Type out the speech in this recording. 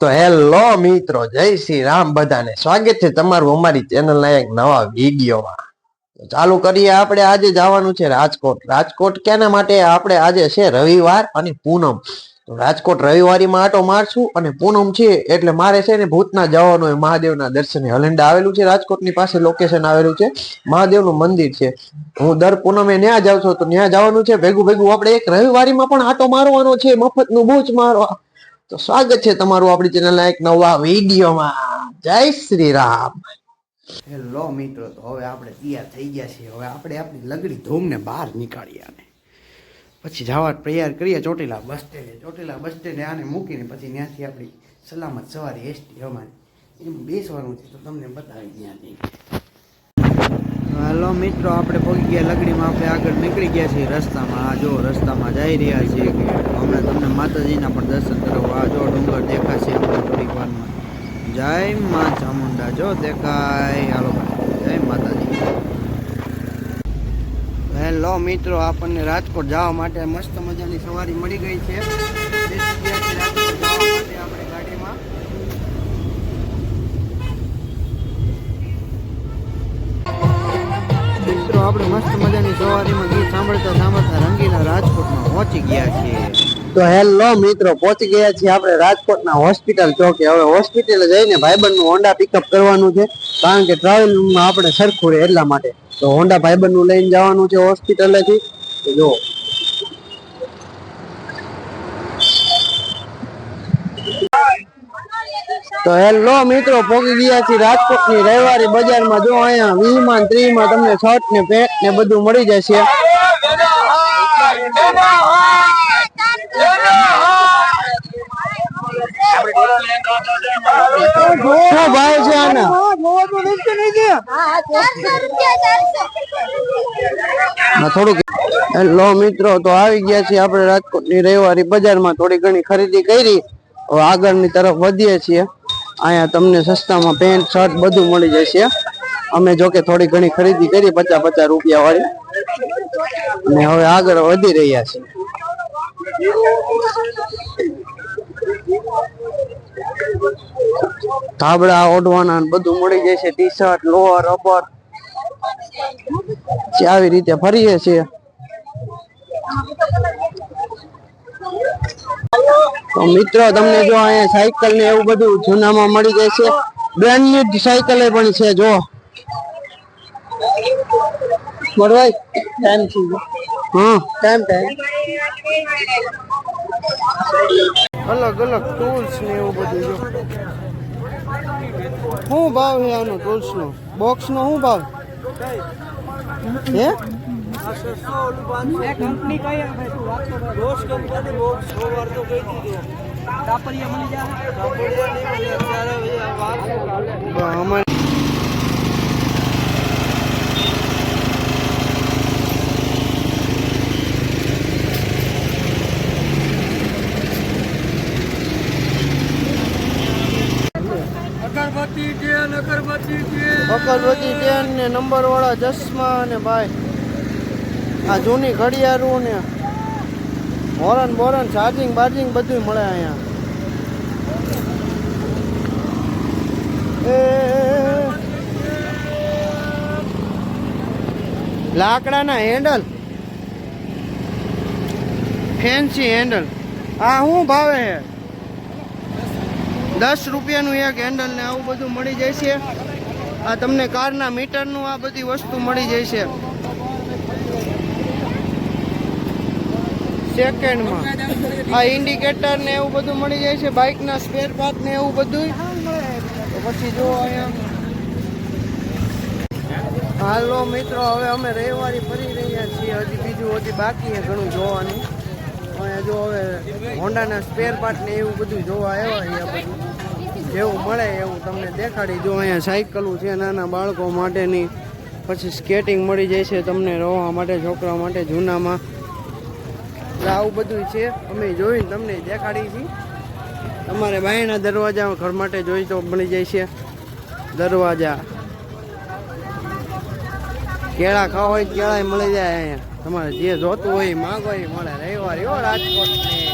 તો હેલો મિત્રો, જય શ્રી રામ બધાને. સ્વાગત છે તમારું અમારી ચેનલ ના એક નવા વિડીયોમાં. ચાલુ કરીએ આપણે, આજે જવાનું છે રાજકોટ. રાજકોટ કેના માટે આપણે આજે છે રવિવાર અને પૂનમ. રાજકોટ રવિવારીમાં આટો મારશું અને પૂનમ છે એટલે મારે છે ને ભૂતના જવાનું હોય મહાદેવના દર્શને હલંડા આવેલું છે. રાજકોટની પાસે લોકેશન આવેલું છે. મહાદેવનું મંદિર છે. હું દર પૂનમે ત્યાં જાઉં છું, તો ત્યાં જવાનું છે. ભેગું ભેગું આપણે એક રવિવારીમાં પણ આટો મારવાનો છે. મફતનું ભૂજ મારવા. તો સ્વાગત છે તમારું આપણી ચેનલના એક નવા વિડીયોમાં. જય શ્રી રામ હેલો મિત્રો, તો હવે આપણે તૈયાર થઈ ગયા છીએ. હવે આપણે આપણી લગડી ધૂમને બહાર નીકાળીએ આને પછી જવા તૈયાર કરીએ ચોટીલા બસ સ્ટેન્ડે. ચોટીલા બસ સ્ટેન્ડે આને મૂકીને પછી ત્યાંથી આપણી સલામત સવારી એસટી અમારી એમ બેસવાનું છે તો તમને બતાવી ત્યાંથી. હેલો મિત્રો, આપણે પહોંચી ગયા લગડીમાં, આપણે આગળ નીકળી ગયા છીએ રસ્તામાં. આ જો રસ્તામાં જઈ રહ્યા છીએ કે હમણાં તમને માતાજીના પણ દર્શન કરાવવા આ જો ડુંગર દેખાશે હમણાં થોડીક વારમાં. જય મા ચામુંડા, જો દેખાય. હાલો જય માતાજી. હેલો મિત્રો, આપણને રાજકોટ જવા માટે મસ્ત મજાની સવારી મળી ગઈ છે. આપણે મસ્ત મજાની સવારીમાં ગીત સાંભળતા સાંભળતા રંગીલા રાજકોટમાં પહોંચી ગયા છીએ. તો હેલો મિત્રો, પહોંચી ગયા છીએ આપણે રાજકોટના હોસ્પિટલ. ચોકે હવે હોસ્પિટલે જઈને ભાઈબંધનું હોન્ડા પિકઅપ કરવાનું છે, કારણ કે ટ્રાવેલિંગમાં આપણે સરખું રહે એટલા માટે. તો હોન્ડા ભાઈબંધનું લઈને જવાનું છે હોસ્પિટલેથી. તો જો તો હેલો મિત્રો પોકી ગયા છીએ રાજકોટની રવિવારી બજારમાં. જો અહીંયા વીમાં ત્રીમાં તમને શર્ટ ને પેન્ટ ને બધું મળી જશે. છે આના? થોડુંક. હેલો મિત્રો, તો આવી ગયા છીએ આપણે રાજકોટની રવિવારી બજારમાં. થોડી ઘણી ખરીદી કરી. આગળની તરફ વધીએ છીએ. અહીંયા તમને સસ્તામાં પેન્ટ શર્ટ બધું મળી જશે. અમે જો કે થોડી ઘણી ખરીદી કરી, પચાસ પચાસ રૂપિયા વાળી. અને હવે આગળ વધી રહ્યા છીએ ધાબળા ઓઢવાના બધું મળી જશે. ટી શર્ટ લોઅર રબર આવી રીતે ફરીએ છીએ. તો મિત્રો તમને જો અહીંયા સાયકલ ને એવું બધું જૂનામાં મળી જશે બ્રાન્ડ ન્યુ સાયકલ પણ છે જો. બરોબર ટાઈમ થઈ ગયો હા. ટાઈમ ટાઈમ અલગ અલગ ટૂલ્સ ને એવું બધું જો. શું ભાવ છે આનો ટૂલ્સ નો? બોક્સ નો શું ભાવ? હે? કંપની કઈ આપણે તું વાત તો કર. રોજ કંપની બોક્સ સો વાર તો કહી દીધો કાપડિયા મળી જાય કાપડિયા નહીં મળે અત્યારે ભાઈ આ વાત છે કાલે. બ- અમારે અગરબત્તી છે અગરબત્તી છે અગરબત્તી ટેન ને નંબર વાળા ચશ્મા ને ભાઈ આ જૂની ઘડિયાળું ને હોરન બોરન ચાર્જિંગ બાર્જિંગ બધું મળે અહીંયા. લાકડાના હેન્ડલ ફેન્સી હેન્ડલ આ શું ભાવે છે? દસ રૂપિયાનું એક હેન્ડલ ને આવું બધું મળી જાય છે આ તમને કારના મીટરનું આ બધી વસ્તુ મળી જાય છે સેકન્ડમાં આ ઇન્ડિકેટર ને એવું બધું મળી જાય છે બાઇકના સ્પેર પાર્ટ ને એવું બધું પછી જો અહીંયા. હાલો મિત્રો, હવે અમે રવિવારે ફરી રહ્યા છીએ. હજી બીજું હજી બાકી ઘણું જોવાનું. અહીંયા જો હવે હોન્ડાના સ્પેર પાર્ટ ને એવું બધું જોવા આવ્યા અહીંયા બધું જેવું મળે એવું તમને દેખાડી. જો અહીંયા સાયકલો છે નાના બાળકો માટેની. પછી સ્કેટિંગ મળી જાય છે તમને રવા માટે, છોકરા માટે, જૂનામાં. આવું બધું છે. અમે જોઈને તમને દેખાડી છીએ તમારે બાયના દરવાજા ઘર માટે જોઈ તો મળી જાય છે. દરવાજા. કેળા ખાવા હોય કેળા મળી જાય અહીંયા. તમારે જે જોતું હોય માગો હોય મળે. રવિવાર, એવો રાજકોટ